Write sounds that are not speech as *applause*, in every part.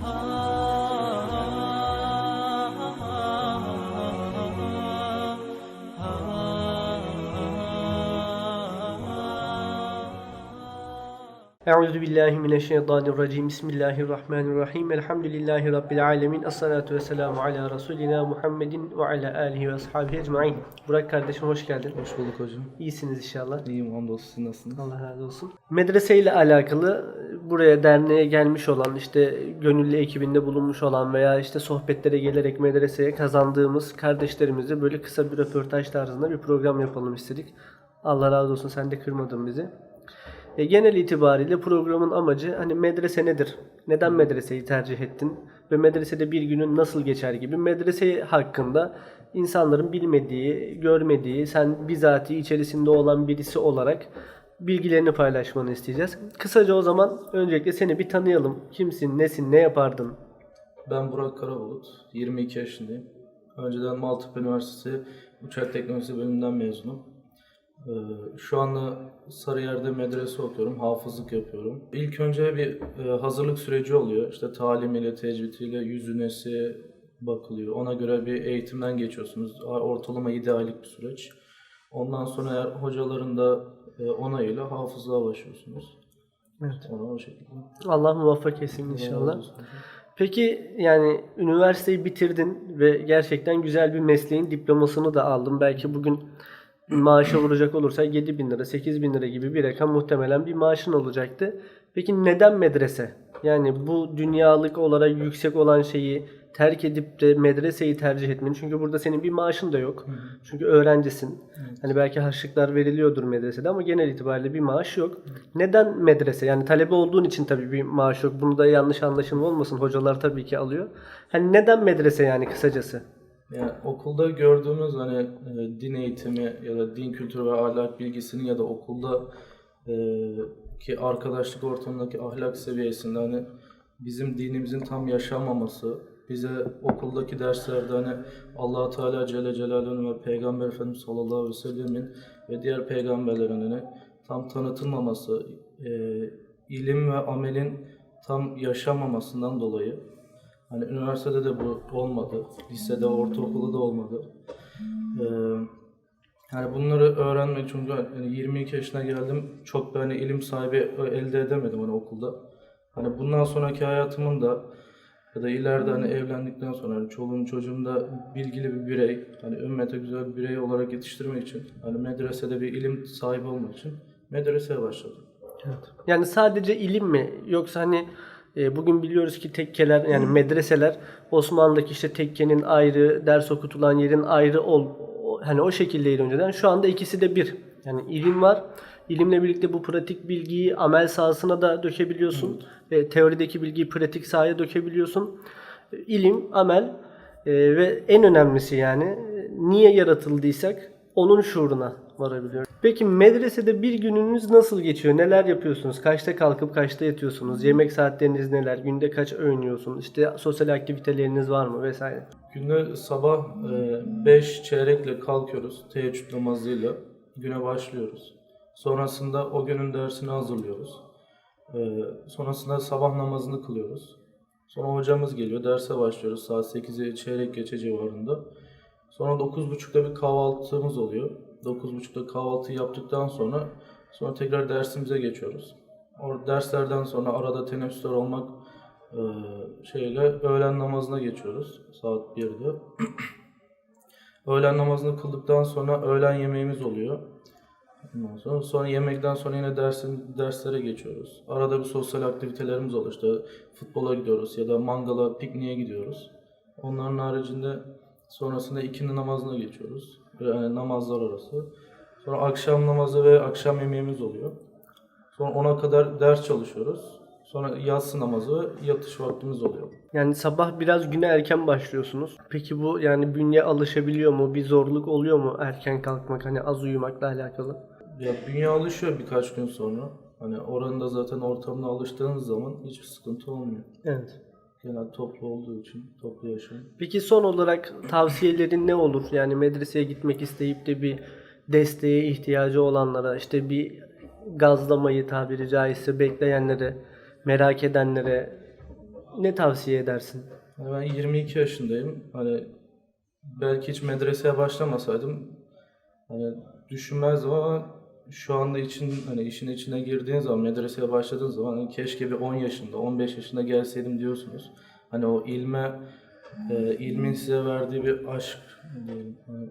Oh. Euzu billahi mineşşeytanirracim. Bismillahirrahmanirrahim. Elhamdülillahi rabbil alamin. Essalatu vesselamu ala resulina Muhammedin ve ala alihi ve ashabihi ecmaîn. Burak kardeşim hoş geldin. Hoş bulduk hocam. İyisiniz inşallah. İyiyim hamdolsun siz nasılsınız? Allah razı olsun. Medrese ile alakalı buraya derneğe gelmiş olan işte gönüllü ekibinde bulunmuş olan veya işte sohbetlere gelerek medreseye kazandığımız kardeşlerimize böyle kısa bir röportaj tarzında bir program yapalım istedik. Allah razı olsun sen de kırmadın bizi. E, genel itibariyle programın amacı hani medrese nedir? Neden medreseyi tercih ettin? Ve medresede bir günün nasıl geçer gibi medrese hakkında insanların bilmediği, görmediği, sen bizatihi içerisinde olan birisi olarak bilgilerini paylaşmanı isteyeceğiz. Kısaca o zaman öncelikle seni bir tanıyalım. Kimsin, nesin, ne yapardın? Ben Burak Karabulut, 22 yaşındayım. Önceden Maltepe Üniversitesi Uçak Teknolojisi bölümünden mezunum. Ee, Şu anda Sarıyer'de medrese okuyorum, hafızlık yapıyorum. İlk önce bir e, hazırlık süreci oluyor. İşte talimiyle, tecvidiyle, yüzünesi bakılıyor. Ona göre bir eğitimden geçiyorsunuz. Ortalama 7 aylık bir süreç. Ondan sonra eğer hocaların da e, onayıyla hafızlığa başlıyorsunuz. Evet. Sonra o şekilde. Allah muvaffak etsin Allah inşallah. Peki yani üniversiteyi bitirdin ve gerçekten güzel bir mesleğin diplomasını da aldın. Belki bugün maaşa vuracak olursa 7 bin lira, 8 bin lira gibi bir rakam muhtemelen bir maaşın olacaktı. Peki neden medrese? Yani bu dünyalık olarak yüksek olan şeyi terk edip de medreseyi tercih etmen. Çünkü burada senin bir maaşın da yok. Çünkü öğrencisin. Hani belki harçlıklar veriliyordur medresede ama genel itibariyle bir maaş yok. Neden medrese? Yani talebe olduğun için tabii bir maaş yok. Bunu da yanlış anlaşılma olmasın. Hocalar tabii ki alıyor. Hani neden medrese yani kısacası? Yani okulda gördüğümüz hani e, din eğitimi ya da din kültürü ve ahlak bilgisinin ya da okulda e, ki arkadaşlık ortamındaki ahlak seviyesinde hani bizim dinimizin tam yaşanmaması, bize okuldaki derslerde hani allah Teala Celle Celaluhu'nun ve Peygamber Efendimiz sallallahu aleyhi ve sellemin ve diğer peygamberlerin hani tam tanıtılmaması, e, ilim ve amelin tam yaşanmamasından dolayı Hani üniversitede de bu olmadı. Lisede, ortaokulda da olmadı. Ee, yani bunları öğrenmek çünkü hani 22 yaşına geldim. Çok da hani ilim sahibi elde edemedim hani okulda. Hani bundan sonraki hayatımın da ya da ileride hani evlendikten sonra hani çoluğum çocuğum da bilgili bir birey, hani ümmete güzel bir birey olarak yetiştirmek için, hani medresede bir ilim sahibi olmak için medreseye başladım. Yani sadece ilim mi? Yoksa hani e, bugün biliyoruz ki tekkeler yani medreseler Osmanlı'daki işte tekkenin ayrı, ders okutulan yerin ayrı ol hani o şekildeydi önceden. Şu anda ikisi de bir. Yani ilim var. İlimle birlikte bu pratik bilgiyi amel sahasına da dökebiliyorsun. Ve teorideki bilgiyi pratik sahaya dökebiliyorsun. E, İlim, amel e, ve en önemlisi yani e, niye yaratıldıysak onun şuuruna varabiliyoruz. Peki medresede bir gününüz nasıl geçiyor? Neler yapıyorsunuz? Kaçta kalkıp kaçta yatıyorsunuz? Yemek saatleriniz neler? Günde kaç öğün yiyorsunuz? İşte sosyal aktiviteleriniz var mı vesaire? Günde sabah 5 çeyrekle kalkıyoruz teheccüd namazıyla. Güne başlıyoruz. Sonrasında o günün dersini hazırlıyoruz. E, sonrasında sabah namazını kılıyoruz. Sonra hocamız geliyor. Derse başlıyoruz saat 8'e çeyrek geçe civarında. Sonra 9.30'da bir kahvaltımız oluyor. 9.30'da kahvaltı yaptıktan sonra sonra tekrar dersimize geçiyoruz. O derslerden sonra arada teneffüsler olmak e, şeyle öğlen namazına geçiyoruz saat 1'de. *clears throat* öğlen namazını kıldıktan sonra öğlen yemeğimiz oluyor. Ondan sonra, sonra yemekten sonra yine dersin derslere geçiyoruz. Arada bir sosyal aktivitelerimiz oluyor. İşte futbola gidiyoruz ya da mangala, pikniğe gidiyoruz. Onların haricinde sonrasında ikindi namazına geçiyoruz. Yani namazlar arası. Sonra akşam namazı ve akşam yemeğimiz oluyor. Sonra ona kadar ders çalışıyoruz. Sonra yatsı namazı ve yatış vaktimiz oluyor. Yani sabah biraz güne erken başlıyorsunuz. Peki bu yani bünye alışabiliyor mu? Bir zorluk oluyor mu erken kalkmak hani az uyumakla alakalı? Ya bünye alışıyor birkaç gün sonra. Hani oranın da zaten ortamına alıştığınız zaman hiçbir sıkıntı olmuyor. Evet. Genel toplu olduğu için, toplu yaşam. Peki son olarak tavsiyelerin ne olur? Yani medreseye gitmek isteyip de bir desteğe ihtiyacı olanlara, işte bir gazlamayı tabiri caizse bekleyenlere, merak edenlere ne tavsiye edersin? Yani Ben 22 yaşındayım. Hani belki hiç medreseye başlamasaydım hani düşünmezdim ama şu anda için hani işin içine girdiğin zaman medreseye başladığın zaman hani keşke bir 10 yaşında 15 yaşında gelseydim diyorsunuz. Hani o ilme e, ilmin size verdiği bir aşk diyelim. Hani,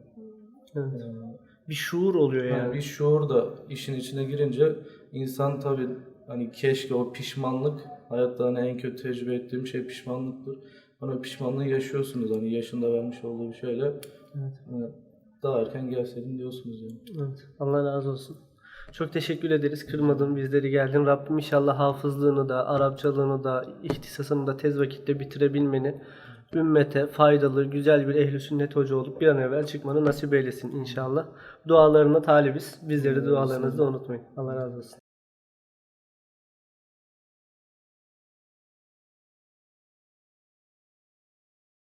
Evet. e, Bir şuur oluyor yani yani. bir şuur da işin içine girince insan tabii hani keşke o pişmanlık hayatta hani en kötü tecrübe ettiğim şey pişmanlıktır. Hani pişmanlığı yaşıyorsunuz hani yaşında vermiş olduğu bir şeyle. Hani daha erken gelseydim diyorsunuz yani. Evet. Allah razı olsun. Çok teşekkür ederiz. Kırmadın bizleri geldin. Rabbim inşallah hafızlığını da, Arapçalığını da, ihtisasını da tez vakitte bitirebilmeni, ümmete faydalı, güzel bir ehli sünnet hoca olup bir an evvel çıkmanı nasip eylesin inşallah. Dualarına talibiz. Bizleri dualarınızda unutmayın. Allah razı olsun.